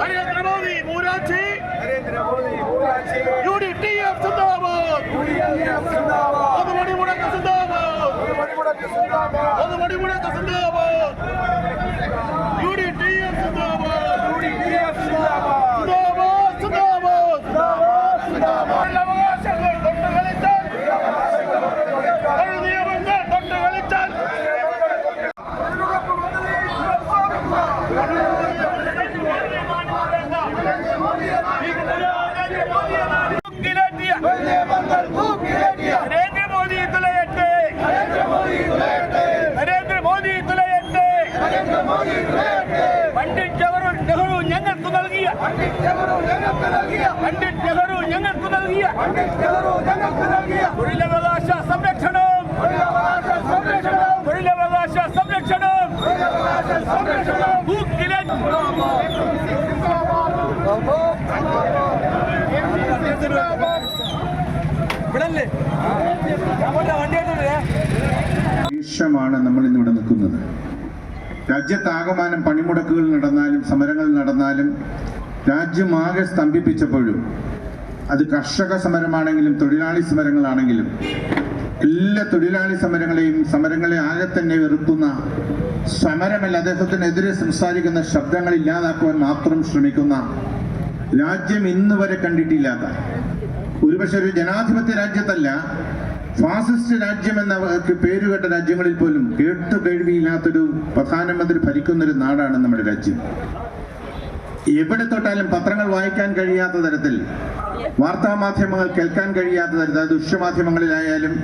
നരേന്ദ്രമോദി ഊരാച്ചി U D T F സിന്ദാബാദ് ഒന്ന് മണിമുടക്ക് സിന്ദാബാദ് ഒന്ന് മണിമുടക്ക് സിന്ദാബാദ് യു ഡി ടി എഫ് സിന്ദാബാദ് യുഡിഎഫ് സിന്ദാബാദ് സിന്ദാബാദ് സിന്ദാബാദ് സിന്ദാബാദ് സിന്ദാബാദ് അവകാശങ്ങൾ തൊട്ട് കളിച്ചാൽ തൊഴിൽ നിയമങ്ങൾ തൊട്ട് കളിച്ചാൽ തൂക്കിലേറ്റിയ വന്ദേമാതരം തൂക്കിലേറ്റിയ നരേന്ദ്രമോദി തുലയട്ടെ നരേന്ദ്രമോദി തുലയട്ടെ നരേന്ദ്രമോദി തുലയട്ടെ നരേന്ദ്രമോദി തുലയട്ടെ പണ്ഡിറ്റ് ജവഹർ നെഹ്റു ഞങ്ങൾക്ക് നൽകിയ പണ്ഡിറ്റ് നെഹ്റു ഞങ്ങൾക്ക് നൽകിയ തൊഴിലവകാശ സംരക്ഷണം. തൊഴിലവകാശ സംരക്ഷണം. തൂക്കിലേറ്റി ഇവിടല്ലേ? വണ്ടി മാണ് നമ്മൾ ഇന്നിവിടെ നിൽക്കുന്നത്. രാജ്യത്താകമാനം പണിമുടക്കുകൾ നടന്നാലും സമരങ്ങൾ നടന്നാലും രാജ്യമാകെ സ്തംഭിപ്പിച്ചപ്പോഴും അത് കർഷക സമരമാണെങ്കിലും തൊഴിലാളി സമരങ്ങളാണെങ്കിലും എല്ലാ തൊഴിലാളി സമരങ്ങളെയും സമരങ്ങളെ ആകെ തന്നെ വെറുക്കുന്ന സമരമല്ല അദ്ദേഹത്തിനെതിരെ സംസാരിക്കുന്ന ശബ്ദങ്ങൾ ഇല്ലാതാക്കുവാൻ മാത്രം ശ്രമിക്കുന്ന രാജ്യം ഇന്നുവരെ കണ്ടിട്ടില്ലാത്ത. ഒരുപക്ഷെ ഒരു ജനാധിപത്യ രാജ്യത്തല്ല ഫാസിസ്റ്റ് രാജ്യം എന്ന പേരുകേട്ട രാജ്യങ്ങളിൽ പോലും കേട്ടു കേൾവിയില്ലാത്തൊരു പ്രധാനമന്ത്രി ഭരിക്കുന്ന ഒരു നാടാണ് നമ്മുടെ രാജ്യം. എവിടെ തൊട്ടാലും പത്രങ്ങൾ വായിക്കാൻ കഴിയാത്ത തരത്തിൽ വാർത്താ മാധ്യമങ്ങൾ കേൾക്കാൻ കഴിയാത്ത തരത്തിൽ അത് ദൃശ്യമാധ്യമങ്ങളിലായാലും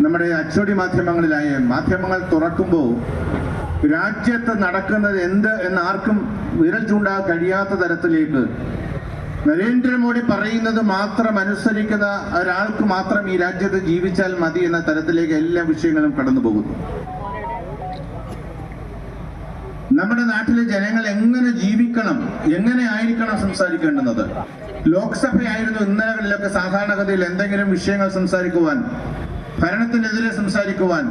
നമ്മുടെ അച്ചടി മാധ്യമങ്ങളിലായാലും മാധ്യമങ്ങൾ തുറക്കുമ്പോൾ രാജ്യത്ത് നടക്കുന്നത് എന്ത് എന്ന് ആർക്കും വിരൽ ചൂണ്ടാൻ കഴിയാത്ത തരത്തിലേക്ക് നരേന്ദ്രമോദി പറയുന്നത് മാത്രം അനുസരിക്കുന്ന ഒരാൾക്ക് മാത്രം ഈ രാജ്യത്ത് ജീവിച്ചാൽ മതി എന്ന തരത്തിലേക്ക് എല്ലാ വിഷയങ്ങളും കടന്നു പോകുന്നു. നമ്മുടെ നാട്ടിലെ ജനങ്ങൾ എങ്ങനെ ജീവിക്കണം എങ്ങനെ ആയിരിക്കണം സംസാരിക്കേണ്ടുന്നത്? ലോക്സഭയായിരുന്നു ഇന്നലകളിലൊക്കെ സാധാരണഗതിയിൽ എന്തെങ്കിലും വിഷയങ്ങൾ സംസാരിക്കുവാൻ ഭരണത്തിനെതിരെ സംസാരിക്കുവാൻ.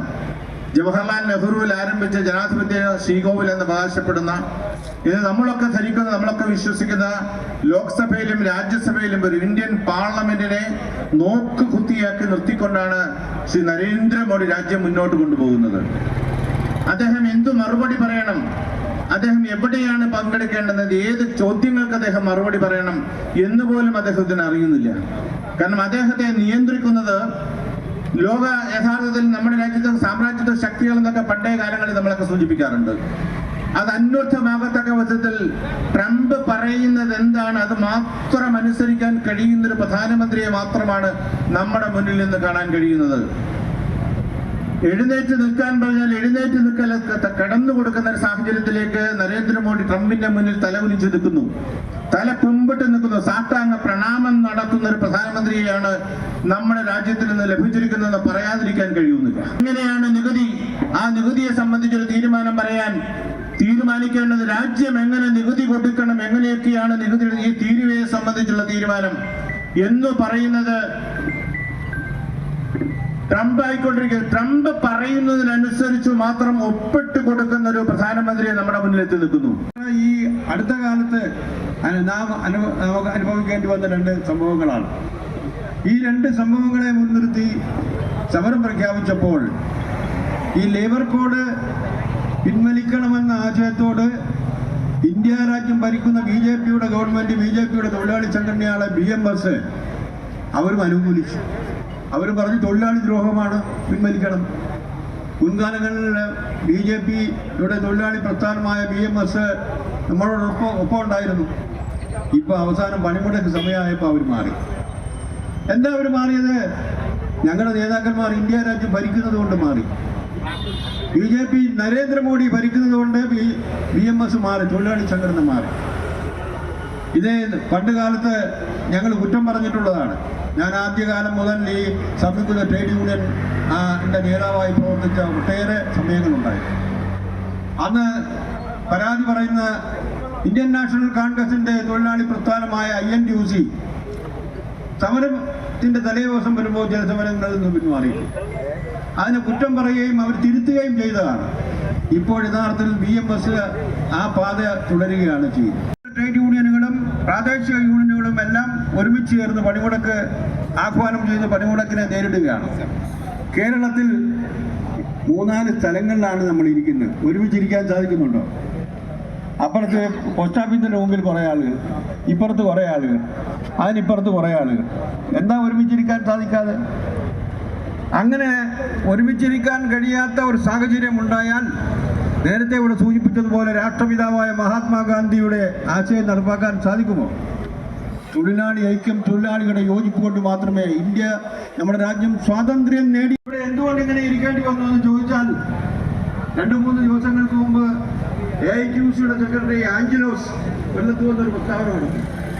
ജവഹർലാൽ നെഹ്റുവിൽ ആരംഭിച്ച ജനാധിപത്യ ശ്രീകോവിൽ എന്ന് അവകാശപ്പെടുന്ന ഇത് നമ്മളൊക്കെ ധരിക്കുന്ന നമ്മളൊക്കെ വിശ്വസിക്കുന്ന ലോക്സഭയിലും രാജ്യസഭയിലും ഒരു ഇന്ത്യൻ പാർലമെന്റിനെ നോക്ക് കുത്തിയാക്കി നിർത്തിക്കൊണ്ടാണ് ശ്രീ നരേന്ദ്രമോദി രാജ്യം മുന്നോട്ട് കൊണ്ടുപോകുന്നത്. അദ്ദേഹം എന്തു മറുപടി പറയണം? അദ്ദേഹം എവിടെയാണ് പങ്കെടുക്കേണ്ടത്? ഏത് ചോദ്യങ്ങൾക്ക് അദ്ദേഹം മറുപടി പറയണം എന്ന് പോലും അദ്ദേഹത്തിന് അറിയുന്നില്ല. കാരണം അദ്ദേഹത്തെ നിയന്ത്രിക്കുന്നത് ലോക യഥാർത്ഥത്തിൽ നമ്മുടെ രാജ്യത്തെ സാമ്രാജ്യത്വ ശക്തികൾ എന്നൊക്കെ പണ്ടേ കാലങ്ങളിൽ നമ്മളൊക്കെ സൂചിപ്പിക്കാറുണ്ട്. അത് അന്വർത്ഥമാകത്തക്ക വിധത്തിൽ ട്രംപ് പറയുന്നത് എന്താണ്? അത് മാത്രം അനുസരിക്കാൻ കഴിയുന്ന ഒരു പ്രധാനമന്ത്രിയെ മാത്രമാണ് നമ്മുടെ മുന്നിൽ നിന്ന് കാണാൻ കഴിയുന്നത്. എഴുന്നേറ്റ് നിൽക്കാൻ പറഞ്ഞാൽ എഴുന്നേറ്റ് നിൽക്കൽ കടന്നു കൊടുക്കുന്ന ഒരു സാഹചര്യത്തിലേക്ക് നരേന്ദ്രമോദി ട്രംപിന്റെ മുന്നിൽ തല കുനിച്ചു നിൽക്കുന്നു. തല കുമ്പിട്ട് നിൽക്കുന്നു. സാഷ്ടാംഗ പ്രണാമം നടത്തുന്ന ഒരു പ്രധാനമന്ത്രിയെയാണ് നമ്മുടെ രാജ്യത്തിൽ നിന്ന് ലഭിച്ചിരിക്കുന്നതെന്ന് പറയാതിരിക്കാൻ കഴിയുന്നില്ല. എങ്ങനെയാണ് നികുതി. ആ നികുതിയെ പറയാൻ തീരുമാനിക്കേണ്ടത് രാജ്യം എങ്ങനെ നികുതി കൊടുക്കണം എങ്ങനെയൊക്കെയാണ് നികുതി ഈ തീരുവയെ സംബന്ധിച്ചുള്ള തീരുമാനം എന്ന് പറയുന്നത് ട്രംപ് ആയിക്കൊണ്ടിരിക്കുന്നത് ട്രംപ് പറയുന്നതിനനുസരിച്ച് മാത്രം ഒപ്പിട്ട് കൊടുക്കുന്ന ഒരു പ്രധാനമന്ത്രിയെ നമ്മുടെ മുന്നിൽ എത്തി നിൽക്കുന്നു. ഈ അടുത്ത കാലത്ത് നാം നമുക്ക് അനുഭവിക്കേണ്ടി വന്ന രണ്ട് സംഭവങ്ങളാണ്. ഈ രണ്ട് സംഭവങ്ങളെ മുൻനിർത്തി സമരം പ്രഖ്യാപിച്ചപ്പോൾ ഈ ലേബർ കോഡ് പിൻവലിക്കണമെന്ന ആശയത്തോട് ഇന്ത്യ രാജ്യം ഭരിക്കുന്ന ബി ജെ പിയുടെ ഗവൺമെന്റ് ബി ജെ പിയുടെ തൊഴിലാളി സംഘടനയായ ബി എം എസ് അവരും അനുകൂലിച്ചു. അവർ പറഞ്ഞു തൊഴിലാളി ദ്രോഹമാണ് പിൻവലിക്കണം. മുൻകാലങ്ങളിൽ ബി ജെ പിയുടെ തൊഴിലാളി പ്രസ്ഥാനമായ ബി എം എസ് നമ്മളോടൊപ്പം ഒപ്പം ഉണ്ടായിരുന്നു. ഇപ്പോൾ അവസാനം പണിമുടക്ക് സമയമായപ്പോൾ അവർ മാറി. എന്താ അവർ മാറിയത്? ഞങ്ങളുടെ നേതാക്കന്മാർ ഇന്ത്യ രാജ്യം ഭരിക്കുന്നത് കൊണ്ട് മാറി. ബി ജെ പി നരേന്ദ്രമോദി ഭരിക്കുന്നത് കൊണ്ട് ബി എം എസ് മാറി തൊഴിലാളി സംഘടന മാറി ഇത് പണ്ട് കാലത്ത് ഞങ്ങൾ കുറ്റം പറഞ്ഞിട്ടുള്ളതാണ്. ഞാൻ ആദ്യകാലം മുതൽ ഈ സംയുക്ത ട്രേഡ് യൂണിയൻ എന്റെ നേതാവായി പ്രവർത്തിച്ച ഒട്ടേറെ സമയങ്ങളുണ്ടായി അന്ന് പരാതി പറയുന്ന ഇന്ത്യൻ നാഷണൽ കോൺഗ്രസിന്റെ തൊഴിലാളി പ്രസ്ഥാനമായ I N D U C സമരത്തിന്റെ തലേദിവസം വരുമ്പോൾ ചില സമരങ്ങളിൽ നിന്ന് പിന്മാറി. അതിനെ കുറ്റം പറയുകയും അവർ തിരുത്തുകയും ചെയ്തതാണ്. ഇപ്പോൾ യഥാർത്ഥത്തിൽ ബി എം എസ് ആ പാത തുടരുകയാണ് ചെയ്യുന്നത്. ട്രേഡ് യൂണിയനുകളും പ്രാദേശിക യൂണിയനുകളും എല്ലാം ഒരുമിച്ച് ചേർന്ന് പണിമുടക്ക് ആഹ്വാനം ചെയ്ത് പണിമുടക്കിനെ നേരിടുകയാണ്. കേരളത്തിൽ മൂന്നാൽ സ്ഥലങ്ങളിലാണ് നമ്മൾ ഇരിക്കുന്നത്. ഒരുമിച്ചിരിക്കാൻ സാധിക്കുന്നുണ്ടോ? അപ്പുറത്ത് പോസ്റ്റ് ഓഫീസിന്റെ മുമ്പിൽ കുറേ ആളുകൾ ഇപ്പുറത്ത് കുറേ ആളുകൾ അതിനിപ്പുറത്ത് കുറേ ആളുകൾ. എന്താ ഒരുമിച്ചിരിക്കാൻ സാധിക്കാതെ? അങ്ങനെ ഒരുമിച്ചിരിക്കാൻ കഴിയാത്ത ഒരു സാഹചര്യം ഉണ്ടായാൽ നേരത്തെ ഇവിടെ സൂചിപ്പിച്ചതുപോലെ രാഷ്ട്രപിതാവായ മഹാത്മാഗാന്ധിയുടെ ആശയം നടപ്പാക്കാൻ സാധിക്കുമോ? തൊഴിലാളി ഐക്യം തൊഴിലാളികളുടെ യോജിപ്പ് കൊണ്ട് മാത്രമേ ഇന്ത്യ നമ്മുടെ രാജ്യം സ്വാതന്ത്ര്യം നേടി. ഇവിടെ എന്തുകൊണ്ട് ഇങ്ങനെ ഇരിക്കേണ്ടി വന്നു എന്ന് ചോദിച്ചാൽ രണ്ടു മൂന്ന് ദിവസങ്ങൾക്ക് മുമ്പ് എ ഐ ടി സിയുടെ സെക്രട്ടറി ആഞ്ചലോസ് കൊല്ലത്ത് വന്നൊരു പ്രസ്താവന